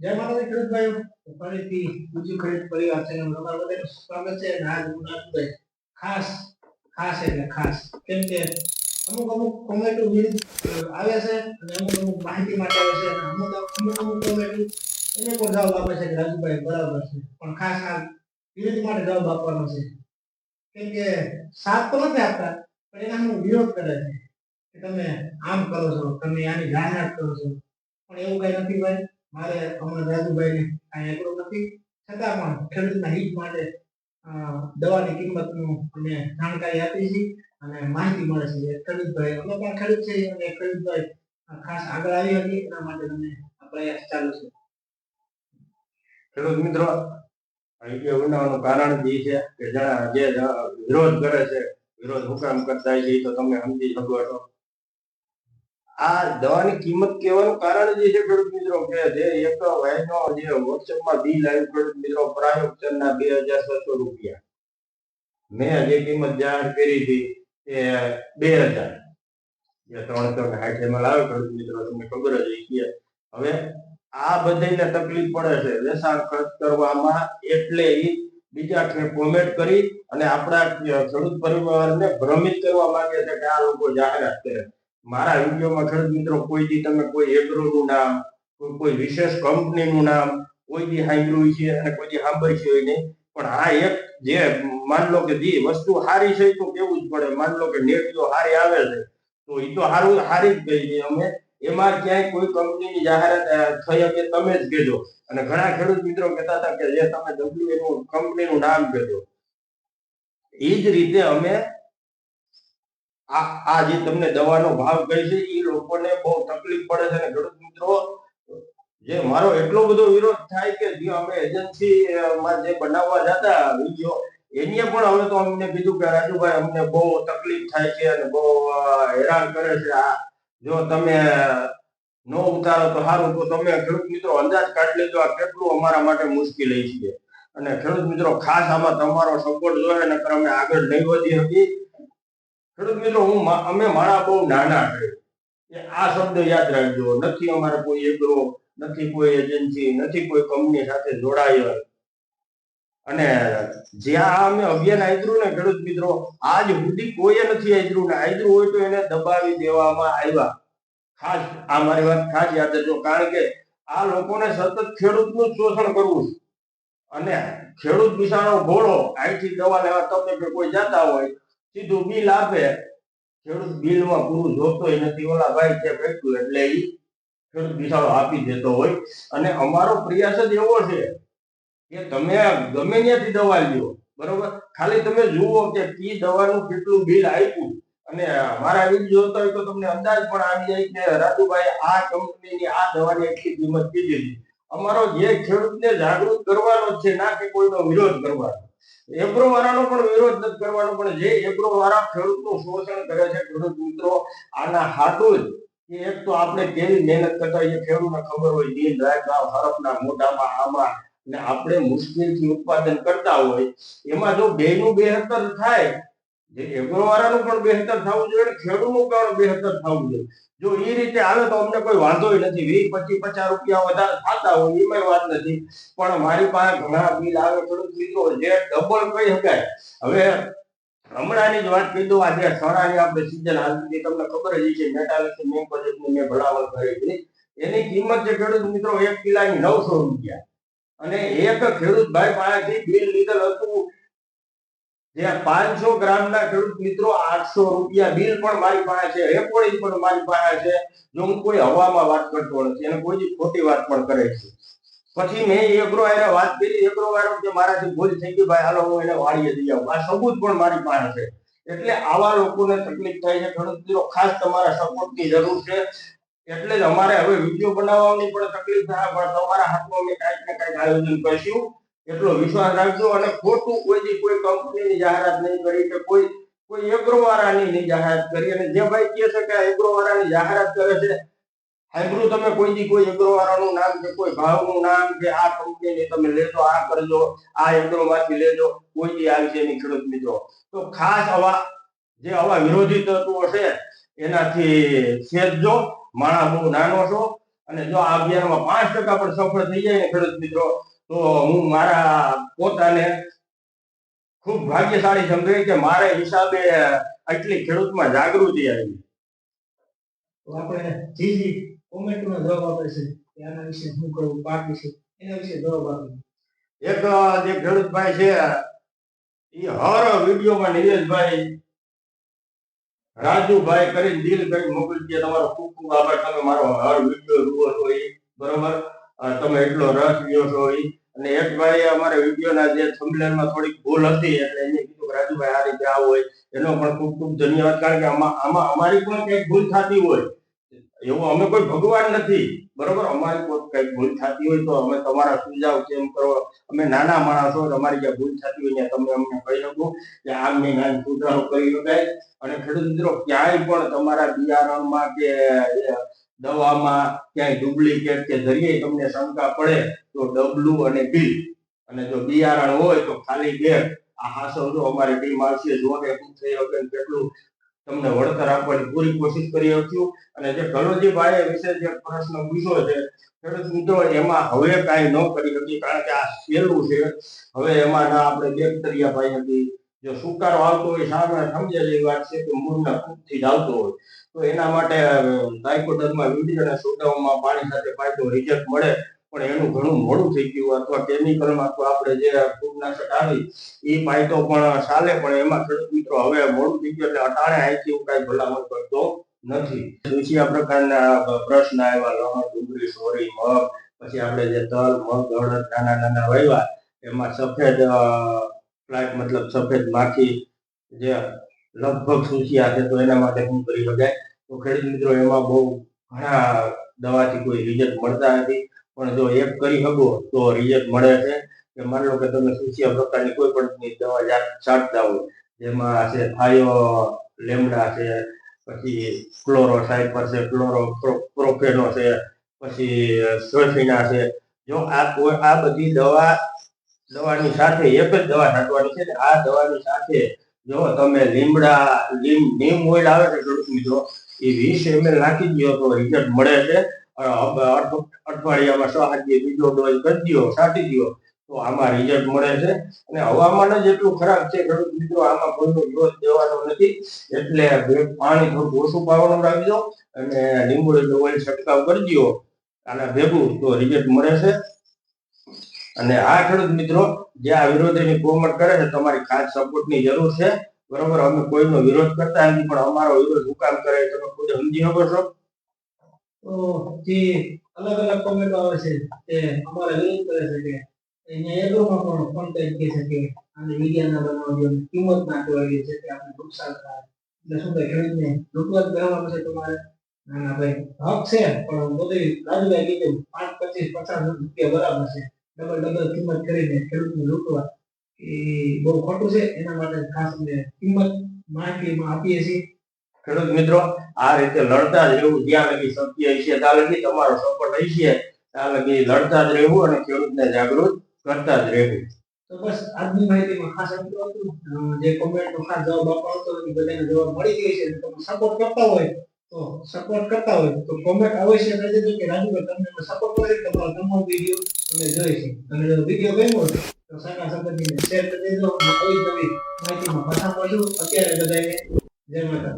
જય માતાજી, ખેડૂત ભાઈઓ. ફરીથી બીજું ખરીદ પરિવાર છે તમારું બધાનું સ્વાગત છે આજ હું ખાસ ખાસ એટલે ખાસ. કેમ કે અમુક અમુક કોમેન્ટો આવે છે અને અમુક અમુક માહિતી માટે આવે છે અમુક અમુક અમુક કોમેન્ટો એને પણ જવાબ આપે છે રાજુભાઈ બરાબર છે. પણ ખાસ આ વિરોધ માટે જવાબ આપવાનો છે. કેમ કે સાથ તો નથી આપતા, પણ એના હું વિરોધ કરે છે. કે તમે આમ કરો છો, તમે આની જાહેરાત કરો છો. પણ એવું કઈ નથી ભાઈ. મારે હમણાં રાજુભાઈને કાંઈ એકલું નથી. છતાં પણ ખેડૂતના હિત માટે દવાની કિંમતનું અમે જાણકારી આપી છે અને માહિતી મળે છે એ ખેડૂતભાઈ, અમે પણ ખેડૂત છે અને ખેડૂતભાઈ ખાસ આગળ આવી હતી, એના માટે તમે પ્રયાસ ચાલુ છે. ખેડૂત મિત્રો આ બનાવવાનું કારણ જે છે કે જે વિરોધ કરે છે, વિરોધ હુકામ કરતા હોય છે, એ તો તમે સમજી શકો છો. આ દવાની કિંમત કહેવાનું કારણ જે છે ખેડૂત મિત્રો કે જે એક વયનો જે વોટ્સએપમાં બિલ આવ્યું ખેડૂત મિત્રો પ્રાયોગચરના બે હજાર છસો રૂપિયા. મેં જે કિંમત જાહેર કરી હતી એ બે હજાર. ત્રણસો ને સાઠ એમએલ આવે ખેડૂત મિત્રો, તમને ખબર જ છે હવે આ બધાને તકલીફ પડે છે. વેચાણ ખર્ચ કરવામાં એટલે એ બીજા કોમેન્ટ કરી અને આપણા ખેડૂત પરિવારને ભ્રમિત કરવા માંગે છે કે આ લોકો જાહેરાત કરે. મારા વિડીયોમાં ખેડૂત મિત્રો કોઈ દી તમે કોઈ એગ્રોનું નામ, કોઈ વિશેષ કંપનીનું નામ, કોઈ દી સાંભળ્યું છે અને કોઈ દી સાંભળ્યું છે નહીં. પણ આ એક જે માન લો કે જે વસ્તુ સારી છે તો કેવું જ પડે. માન લો કે નેટ જો સારી આવે છે. તો એ તો સારું સારી જ ગઈ છે અમે. એમાં ક્યાંય કોઈ કંપનીની જાહેરાત થઈ શકે તમે જ કહેજો. અને ઘણા ખેડૂત મિત્રો કહેતા હતા કે જે તમે ડબલ્યુ નું નામ કહેજો. એ જ રીતે અમે આ આ જે તમને દવાનો ભાવ કહી છે એ લોકોને બહુ તકલીફ પડે છે. અને ખેડૂત મિત્રો, જે મારો એટલો બધો વિરોધ થાય કે જે અમે એજન્સી માં જે બનાવવા જતા વીડિયો એને પણ હવે તો અમને કીધું કે, રાજુભાઈ, અમને બહુ તકલીફ થાય છે અને બહુ હેરાન કરે છે. આ, જો તમે નો ઉતારો તો સારું, તો તમે ખેડૂત મિત્રો અંદાજ કાઢી લેજો, આ કેટલું અમારા માટે મુશ્કેલી છે. અને ખેડૂત મિત્રો, ખાસ આમાં તમારો સપોર્ટ જોઈએ, નકર અમે આગળ નહીં વધી હતી ખેડૂત મિત્રો હું અમે મારા બહુ નાના છે. આ શબ્દ યાદ રાખજો. નથી અમારે કોઈ એગ્રો, નથી કોઈ એજન્સી, નથી કોઈ કંપની સાથે જોડાયેલ. અને જ્યાં અમે અભિયાન આદર્યું ને, ખેડૂત મિત્રો, આજ સુધી કોઈએ નથી આદર્યું ને આદર્યું હોય તો એને દબાવી દેવામાં આવ્યા ખાસ, આ મારી વાત ખાસ યાદ રાખજો, કારણ કે આ લોકોને સતત ખેડૂતનું શોષણ કરવું અને ખેડૂત બિસાડો ઘોડો આઈથી દવા લેવા તમે કોઈ જતા હોય સીધું બિલ આપે. ખેડૂત બિલમાં પૂરું જોતો નથી, ઓલા ભાઈ છે કેટલું એટલે ઈ ખેડૂત બિસાડો આપી દેતો હોય. અને અમારો પ્રયાસ જ એવો છે કે તમે, ગમે ત્યાંથી દવા લ્યો, બરોબર? ખાલી તમે જુઓ કે કી દવાનું કેટલું બિલ આપ્યું. અને મારા વીડિયો જોતા હોય તો તમને અંદાજ પણ આવી જાય કે રાજુભાઈ આ કંપનીની આ દવાની એટલી કિંમત કીધી અમારો જે ખેડૂતને જાગૃત કરવાનો છે, ના કે કોઈનો વિરોધ કરવાનો. એગ્રો વાળાનો પણ વિરોધ નથી કરવાનો, પણ જે એગ્રો વાળા ખેડૂતનું શોષણ કરે છે, ખેડૂત મિત્રો, આના હાટું જ. એક તો આપણે કેવી મહેનત કરતા હોઈએ, ખેડૂતને ખબર હોય દિન રાત હરફના મોઢામાં, આમાં, ને આપણે મુશ્કેલથી ઉત્પાદન કરતા હોય. એમાં જો બેનું બેહતર થાય જે વાળાનું પણ બેહતર થવું જોઈએ ખેડૂતનું પણ બેહતર થવું જોઈએ. જો એ રીતે આવે તો અમને કોઈ વાંધો નથી. વીસ, પચીસ, પચાસ રૂપિયા વધારે થતા હોય એમાં વાત નથી. પણ મારી પાસે ઘણા બિલ આવે ખેડૂત જે ડબલ કહી શકાય. હવે હમણાંની જ વાત કીધું, આજે સણાની આપણે સિઝન હાલતી તમને ખબર જ છે મેટાલિક મેં પ્રોજેક્ટની મેં ભલાવણ કરી હતી. એની કિંમત છે ખેડૂત મિત્રો, એક કિલાની નવસો રૂપિયા. અને એક ખેડૂત ભાઈ પાસેથી બિલ લીધેલ હતું પાંચસો ગ્રામના ખેડૂત બિલ પણ મારી પાસે પણ મારી પાસે કોઈ હવામાં વાત કરતો ખોટી વાત પણ કરે છે. પછી મેં વાત કરી એગ્રો વાળો કે મારાથી ભૂલ થઈ ગઈ, ભાઈ, હાલો, હું એને વાળીએ દઈ આવું. આ સબૂત પણ મારી પાસે છે. એટલે આવા લોકોને તકલીફ થાય છે, ખેડૂત મિત્રો, ખાસ તમારા સપોર્ટની જરૂર છે. એટલે જ અમારે હવે વીડિયો બનાવવાની પણ તકલીફ થાય, પણ તમારા હાથમાં અમે કાંઈક ને કાંઈક આયોજન કરશું. એટલો વિશ્વાસ રાખજો અને ખોટું કોઈ કોઈ કંપનીની જાહેરાત નહીં કરી કે કોઈ કોઈ એગ્રોવાળાની નહીં જાહેરાત કરી. અને જે ભાઈ કહે છે કે એગ્રોવાળાની એગ્રો વાળાની જાહેરાત કરે છે હાઈબ્રુ તમે, કોઈ દી કોઈ એગ્રોવાળાનું નામ કે કોઈ ભાવનું નામ કે આ કંપનીની તમે લેજો, આ કરજો, આ એગ્રોમાંથી લેજો, કોઈ દી આવી છે ખેડૂત મિત્રો. તો ખાસ આવા, જે આવા વિરોધી તત્વો છે, એનાથી સેજજો માણસ બહુ નાનો છો, અને જો આ અભિયાનમાં પાંચ ટકા પણ સફળ થઈ જાય ખેડૂત મિત્રો તો હું મારા પોતાને ખૂબ ભાગ્યશાળી સમજે કે મારા હિસાબે આટલી ખેડૂતમાં જાગૃતિ આવી. તો આપણે જવાબ આપે છે કે આના વિશે શું કરવું પાક વિશે એના વિશે જવાબ આપે એક જે ખેડૂતભાઈ છે એ હર વિડીયોમાં નિલેશભાઈ રાજુભાઈ કરી દિલ કરી મોકલી દે તમારો ખૂબ ખૂબ આભાર. તમે મારો હર વીડિયો જુઓ છો એ બરોબર? તમે એટલો રસ લ્યો છો એ અને એક ભાઈ અમારે વિડીયોના જે થંબનેલમાં થોડીક ભૂલ હતી, એટલે એને કીધું કે, રાજુભાઈ, આ રીતે આવો હોય. એનો પણ ખૂબ ખૂબ ધન્યવાદ, કારણ કે આમાં અમારી પણ કંઈક ભૂલ થતી હોય. એવું અમે કોઈ ભગવાન નથી. બરોબર? અમારી કોઈ કંઈક ભૂલ થતી હોય તો અમે તમારા સુઝાવ કેમ કરો. અમે નાના માણસો અમારી જ્યાં ભૂલ થતી હોય ત્યાં તમે અમને કહી શકો કે આમ નહીં નાની સુધારો કરી શકાય. અને ખેડૂત મિત્રો, ક્યાંય પણ તમારા બિયારણમાં કે દવામાં ક્યાંય ડુપ્લિકેટ કે જરીએ તમને શંકા પડે તો ડબલું અને બી અને જો બિયારણ હોય તો ખાલી બે. આ હાસો જો અમારી ટીમ આવશે, જો કે શું થઈ શકે કેટલું. તમને વળતર આપવાની પૂરી કોશિશ કરી હતી અને જે કલોજી ભાઈ વિશે જે પ્રશ્ન પૂછ્યો છે, ખેડૂત મિત્રો, એમાં હવે કાંઈ ન કરી શકી કારણ કે આ સહેલું છે. હવે એમાં ના આપણે બેક્ટેરિયા ભાઈ હતી જો સુકારો આવતો હોય સામે સમજે એવી વાત છે કે મૂળના ખૂબથી જ આવતો હોય. તો એના માટે ડાયકોડરમાં વીડી અને સોડાઓમાં પાણી સાથે પાય રિઝલ્ટ મળે, પણ એનું ઘણું મોડું થઈ ગયું. અથવા કેમિકલમાં તો આપણે જે ફૂગનાશક આવી એ પાયતો પણ ચાલે, પણ એમાં ખેડૂત મિત્રો હવે મોડું થઈ ગયું એટલે અટાણે અહીંથી એવું કાંઈ ભલામણ કરતો નથી. દૂસરા પ્રકારના પ્રશ્ન આવ્યા લણ ડુંગળી, સોરી, મગ, પછી આપણે જે તલ, મગ, અડદ નાના નાના વાવ્યા એમાં સફેદ ફ્લાઇટ મતલબ સફેદ માખી જે લગભગ સૂચિયા છે, તો એના માટે શું કરી શકાય? તો ખેડૂત મિત્રો, એમાં બહુ ઘણા દવાથી કોઈ રિઝલ્ટ મળતા નથી. પણ જો એક કરી શકો, તો રિઝલ્ટ મળે છે. કે માની લો કે તમે સૂચિયા પ્રકારની કોઈ પણ દવા જાત છાંટતા હોય, જેમાં છે થાયો લેમડા છે, પછી ક્લોરો સાઇપર છે ક્લોરો પ્રોફેનો છે, પછી સોફિના છે. જો આ કોઈ- આ બધી દવા દવાની સાથે એક જ દવા છાંટવાની છે આ દવાની સાથે જો તમે લીમડા, લીમ, નીમ ઓઇલ આવે છે ખેડૂત મિત્રો એ વીસ એમએલ નાખી દો તો રિઝલ્ટ મળે છે. અઠવાડિયામાં સો આજે બીજો ડોઝ કરી દો છાંટી દો તો આમાં રિઝલ્ટ મળે છે. અને હવામાન જ એટલું ખરાબ છે ખેડૂત મિત્રો, આમાં કોઈનો ડોઝ દેવાનો નથી. એટલે પાણી થોડું ઓછું પાવાનું રાખી દો અને લીંબુ ઓઇલ છંટકાવ કરી દો આના ભેગું તો રિઝલ્ટ મળે છે. અને આ ખેડૂત મિત્રો, જે આ વિરોધીની કોમટ કરે છે, તમારી ખાસ સપોર્ટની જરૂર છે. બરોબર, અમે કોઈનો વિરોધ કરતા નથી, પણ અમારો વિરોધ હું કામ કરે તમે ખુદ સમજી શકો છો. અલગ અલગ કોમેન્ટો આવે છે, તે અમારા વિરોધ કરે છે કે અહીંયા એગ્રોમાં પણ કોન્ટેક્ટ કહે છે કે આને વિજ્ઞાનના બનાવવા કિંમત ના કહેવાય છે કે આપણે નુકસાન થાય. એટલે શું થાય, ખેડૂતને જ કહેવાનું છે તમારે? ના ભાઈ, હક છે, પણ બધું રાજુભાઈ કીધું, પાંચ પચીસ પચાસ રૂપિયા બરાબર છે. ડબલ ડબલ કિંમત કરીને ખેડૂતને લૂંટવા એ બહુ ખોટું છે. એના માટે ખાસ અમે કિંમત માહિતીમાં આપીએ છીએ. ખેડૂત મિત્રો આ રીતે લડતા જ રહેવું જ્યાં લગી શક્ય હશે ત્યાં લગી તમારો સપોર્ટ હશે ત્યાં લગી લડતા જ રહેવું અને ખેડૂતને જાગૃત કરતા જ રહેવું. તો બસ આજની માહિતીમાં ખાસ એટલું હતું. જે કોમેન્ટનો ખાસ જવાબ આપવાનો હતો એ બધાને જવાબ મળી ગયો છે. તમે સપોર્ટ કરતા હોય સપોર્ટ કરતા હોય તો કોમેન્ટ અવશ્ય કરજો કે રાજુભાઈ તમને સપોર્ટ કરી તમારો તમારો વીડિયો તમે જોઈ શકો અને જો વીડિયો ગમ્યો તો સાકા સંબંધીને શેર કરી દેજો અને આવી નવી માહિતીમાં પાછા મળશું અત્યારે બધાને જય માતા.